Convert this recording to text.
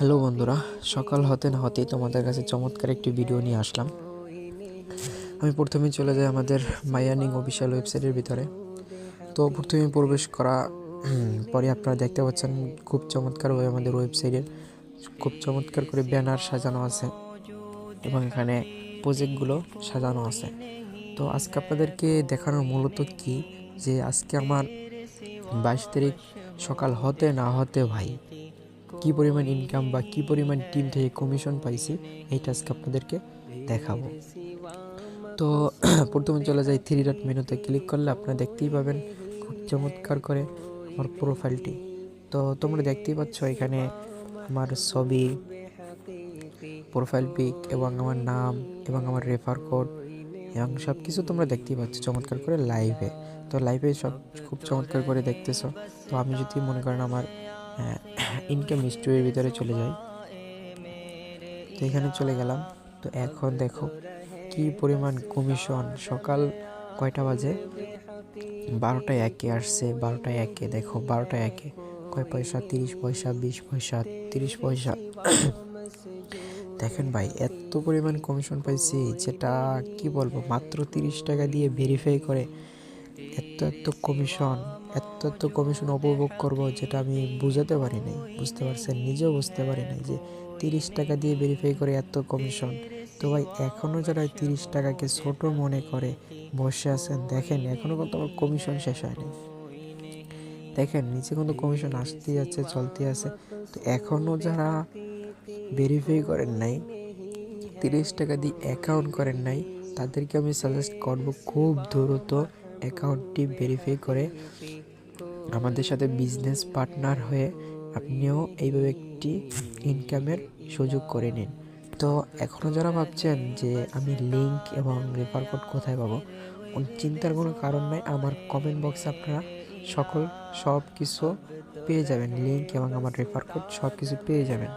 Hello বন্ধুরা, সকাল হতে না হতেই তোমাদের কাছে চমৎকার একটি ভিডিও নিয়ে আসলাম। আমি প্রথমে চলে যাই আমাদের মায়ানিং অফিসিয়াল ওয়েবসাইটের ভিতরে। তো প্রথমে প্রবেশ করা পরে আপনারা দেখতে পাচ্ছেন খুব চমৎকার চমৎকারভাবে আমাদের ওয়েবসাইটের, খুব চমৎকার করে ব্যানার সাজানো আছে এবং এখানে প্রজেক্টগুলো সাজানো আছে। তো আজকে আপনাদেরকে দেখানোর মূলত কি? যে আজকে আমার বাইশ তারিখ সকাল হতে না হতে ভাই কি পরিমাণ ইনকাম বা কি পরিমাণ টিম থেকে কমিশন পাইছি, এইটা আজকে আপনাদেরকে দেখাবো। তো প্রথমে চলে যাই থ্রি ডট মেনুতে ক্লিক করলে আপনারা দেখতেই পাবেন খুব চমৎকার করে আমার প্রোফাইলটি তো তোমরা দেখতেই পাচ্ছ এখানে আমার ছবি প্রোফাইল পিক এবং আমার নাম এবং আমার রেফার কোড এবং সব কিছু তোমরা দেখতেই পাচ্ছ চমৎকার করে লাইভে তো লাইভে সব খুব চমৎকার করে দেখতেছো। তো আমি যদি মনে করেন আমার ইনকাম হিস্ট্রির ভিতরে চলে যাই তো এখানে চলে গেলাম। তো এখন দেখো কি পরিমাণ কমিশন সকাল কয়টা বাজে? বারোটায় একে আসছে বারোটায় একে। দেখো বারোটায় একে। কয় পয়সা? তিরিশ পয়সা, বিশ পয়সা, তিরিশ পয়সা। দেখেন ভাই, এত পরিমাণ কমিশন পাইছি, যেটা কি বলব? মাত্র তিরিশ টাকা দিয়ে ভেরিফাই করে এত এত কমিশন এত এত কমিশন উপভোগ করব যেটা আমি বুঝাতে পারি নাই, বুঝতে পারছেন? নিজেও বুঝতে পারি নাই যে তিরিশ টাকা দিয়ে ভেরিফাই করে এত কমিশন তো ভাই এখনও যারা তিরিশ টাকাকে ছোট মনে করে বসে আছেন, দেখেন এখনও কিন্তু আমার কমিশন শেষ হয়নি। দেখেন, নিচে কিন্তু কমিশন আসতেই আছে চলতে আছে। তো এখনও যারা ভেরিফাই করেন নাই, তিরিশ টাকা দিয়ে অ্যাকাউন্ট করেন নাই, তাদেরকে আমি সাজেস্ট করব খুব দ্রুত অ্যাকাউন্টটি ভেরিফাই করে আমাদের সাথে বিজনেস পার্টনার হয়ে আপনিও এইভাবে একটি ইনকামের সুযোগ করে নিন। তো এখনও যারা ভাবছেন যে আমি লিংক এবং রেফার কোড কোথায় পাবো চিন্তার কোনো কারণ নাই, আমার কমেন্ট বক্সে আপনারা সকল সব কিছু পেয়ে যাবেন। লিঙ্ক এবং আমার রেফার কোড সব কিছু পেয়ে যাবেন।